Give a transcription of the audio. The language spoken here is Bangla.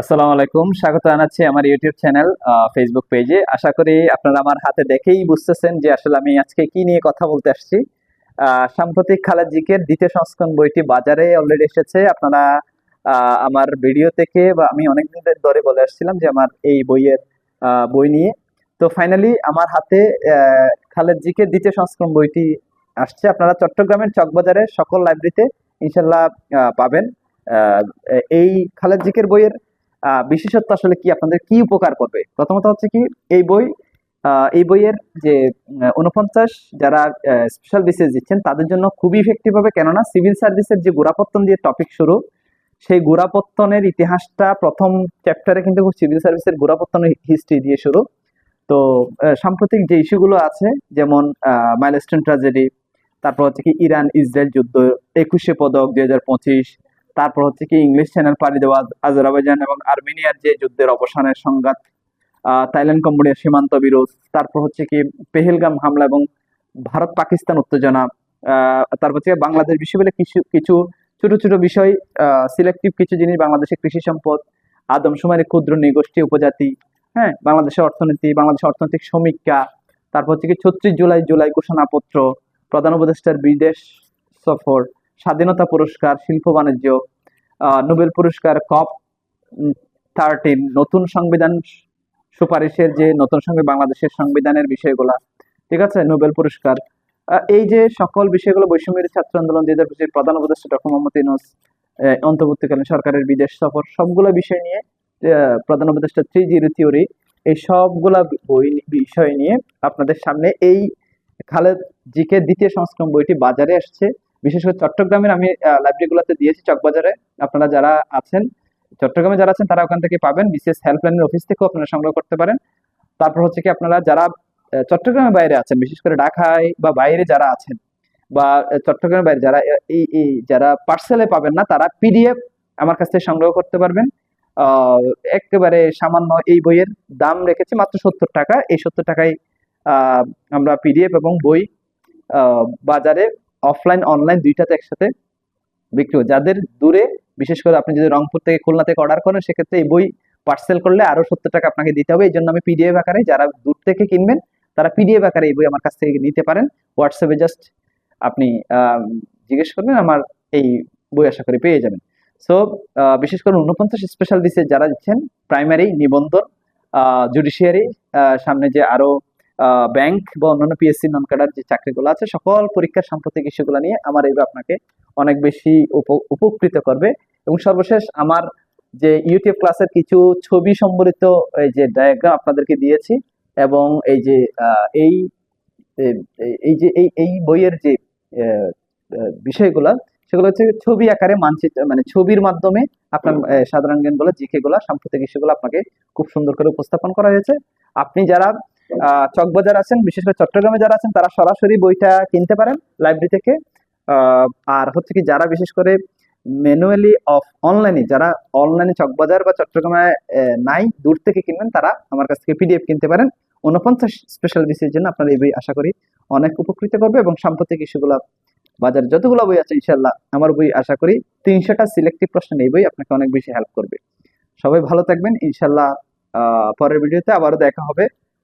আসসালামু আলাইকুম। স্বাগত জানাচ্ছি আমার ইউটিউব চ্যানেল ফেসবুক পেজে আশা করি আপনারা আমার হাতে দেখেই বুঝতেছেন যে আসলে আমি আজকে কি নিয়ে কথা বলতে আসছি। সাম্প্রতিক খালেদ জিকের দ্বিতীয় সংস্করণ বইটি বাজারে অলরেডি এসেছে। আপনারা আমার ভিডিও থেকে বা আমি অনেকদিন ধরে বলে আসছিলাম যে আমার এই বইয়ের বই নিয়ে। তো ফাইনালি আমার হাতে খালেদ জিকের দ্বিতীয় সংস্করণ বইটি আসছে। আপনারা চট্টগ্রামের চকবাজারের সকল লাইব্রেরিতে ইনশাল্লাহ পাবেন। এই খালেদ জিকের বইয়ের বিশেষত্ব আসলে কি? আপনাদের কি উপকার করবে? প্রথমত হচ্ছে কি, এই বই এই বইয়ের যে উনপঞ্চাশ যারা স্পেশাল বিসিএস দিচ্ছেন, তাদের জন্য খুবই ইফেক্টিভ হবে। কেননা সিভিল সার্ভিসের যে গোড়াপত্তন দিয়ে টপিক শুরু, সেই গোড়াপত্তনের ইতিহাসটা প্রথম চ্যাপ্টারে কিন্তু সিভিল সার্ভিসের গোড়াপত্তনের হিস্ট্রি দিয়ে শুরু। তো সাম্প্রতিক যে ইস্যুগুলো আছে, যেমন মাইলস্টোন ট্রাজেডি তারপর হচ্ছে কি ইরান ইসরায়েল যুদ্ধ, একুশে পদক, দুই হাজার পঁচিশ তারপর হচ্ছে কি ইংলিশ চ্যানেল পাড়ি দেওয়া আজারবাইজান এবং আর্মেনিয়ার যে যুদ্ধের অবসানের সংঘাত থাইল্যান্ড কম্বোডিয়ার সীমান্ত বিরোধ তারপর হচ্ছে কি পেহেলগাম হামলা এবং ভারত পাকিস্তান উত্তেজনা তারপর হচ্ছে বাংলাদেশ বিশ্ববিদ্যালয়ে কিছু কিছু ছোট ছোট বিষয় সিলেক্টিভ কিছু জিনিস, বাংলাদেশের কৃষি সম্পদ আদমশুমারি ক্ষুদ্র নৃগোষ্ঠী উপজাতি হ্যাঁ বাংলাদেশের অর্থনীতি, বাংলাদেশের অর্থনৈতিক সমীক্ষা, তারপর হচ্ছে কি ছত্রিশ জুলাই জুলাই ঘোষণাপত্র, প্রধান উপদেষ্টার বিদেশ সফর স্বাধীনতা পুরস্কার, শিল্প বাণিজ্য নোবেল পুরস্কার, কপ থার্টিন নতুন সংবিধান সুপারিশের যে নতুন সংবিধান বাংলাদেশের সংবিধানের বিষয়গুলা, ঠিক আছে? নোবেল পুরস্কার। এই যে সকল বিষয়গুলো বৈষম্যের ছাত্র আন্দোলন প্রধান উপদেষ্টা ডক্টর মোহাম্মদ ইউনুস অন্তর্বর্তীকালীন সরকারের বিদেশ সফর, সবগুলো বিষয় নিয়ে প্রধান উপদেষ্টা থ্রি জিরো থিওরি, এই সবগুলা বই বিষয় নিয়ে আপনাদের সামনে এই খালেদ জিকে দ্বিতীয় সংস্করণ বইটি বাজারে আসছে। বিশেষ করে চট্টগ্রামের আমি লাইব্রেরিগুলোতে দিয়েছি চকবাজারে। আপনারা যারা আছেন, চট্টগ্রামে যারা আছেন, তারা ওখান থেকে পাবেন। বিশেষ হেল্পলাইনের অফিস থেকেও আপনারা সংগ্রহ করতে পারেন। তারপর হচ্ছে কি, আপনারা যারা চট্টগ্রামের বাইরে আছেন, বিশেষ করে ঢাকায় বা বাইরে যারা আছেন, বা চট্টগ্রামের বাইরে যারা এই এই যারা পার্সেলে পাবেন না, তারা পিডিএফ আমার কাছ থেকে সংগ্রহ করতে পারবেন। একেবারে সামান্য এই বইয়ের দাম রেখেছি মাত্র সত্তর টাকা। এই সত্তর টাকায় আমরা পিডিএফ এবং বই বাজারে অফলাইন অনলাইন দুইটাতে একসাথে বিক্রি যাদের দূরে, বিশেষ করে আপনি যদি রংপুর থেকে খুলনা থেকে অর্ডার করেন, সেক্ষেত্রে এই বই পার্সেল করলে আরও সত্তর টাকা আপনাকে দিতে হবে। এই জন্য আমি পিডিএফ আকারে যারা দূর থেকে কিনবেন, তারা পিডিএফ আকারে এই বই আমার কাছ থেকে নিতে পারেন। হোয়াটসঅ্যাপে জাস্ট আপনি জিজ্ঞেস করবেন, আমার এই বই আশা করি পেয়ে যাবেন। সো বিশেষ করে উনপঞ্চাশ স্পেশাল ডিসে যারা দিচ্ছেন প্রাইমারি নিবন্ধন জুডিশিয়ারি সামনে যে আরও ব্যাংক বা অন্যান্য পিএসসি নন ক্যাডার যে চাকরিগুলো আছে সকল পরীক্ষার সাম্প্রতিক ইস্যুগুলো নিয়ে আমার এই আপনাকে অনেক বেশি উপ- উপকৃত করবে। এবং সর্বশেষ আমার যে ইউটিউব ক্লাসের কিছু ছবি সম্বলিত এই যে ডায়াগ্রাম আপনাদেরকে দিয়েছি এবং এই যে এই এই যে এই এই বইয়ের যে বিষয়গুলা সেগুলো হচ্ছে ছবি আকারে মানচিত্র মানে ছবির মাধ্যমে আপনার সাধারণ জ্ঞানগুলো জিকে গুলা সাম্প্রতিক ইস্যুগুলো আপনাকে খুব সুন্দর করে উপস্থাপন করা হয়েছে। আপনি যারা চকবাজার আছেন, বিশেষ করে চট্টগ্রামে যারা আছেন, তারা সরাসরি বইটা কিনতে পারেন লাইব্রেরি থেকে। আর হচ্ছে কি, যারা বিশেষ করে ম্যানুয়ালি অফ অনলাইনে, যারা অনলাইনে চকবাজার বা চট্টগ্রামে নাই, দূর থেকে কিনবেন, তারা আমার কাছ থেকে পিডিএফ কিনতে পারেন। উনপঞ্চাশ স্পেশাল বিসির জন্য আপনার এই বই আশা করি অনেক উপকৃত করবে এবং সাম্প্রতিক ইস্যুগুলো, বাজারে যতগুলো বই আছে ইনশাল্লাহ আমার বই আশা করি তিনশোটা সিলেক্টিভ প্রশ্ন এই বই আপনাকে অনেক বেশি হেল্প করবে। সবাই ভালো থাকবেন ইনশাল্লাহ পরের ভিডিওতে আবারও দেখা হবে।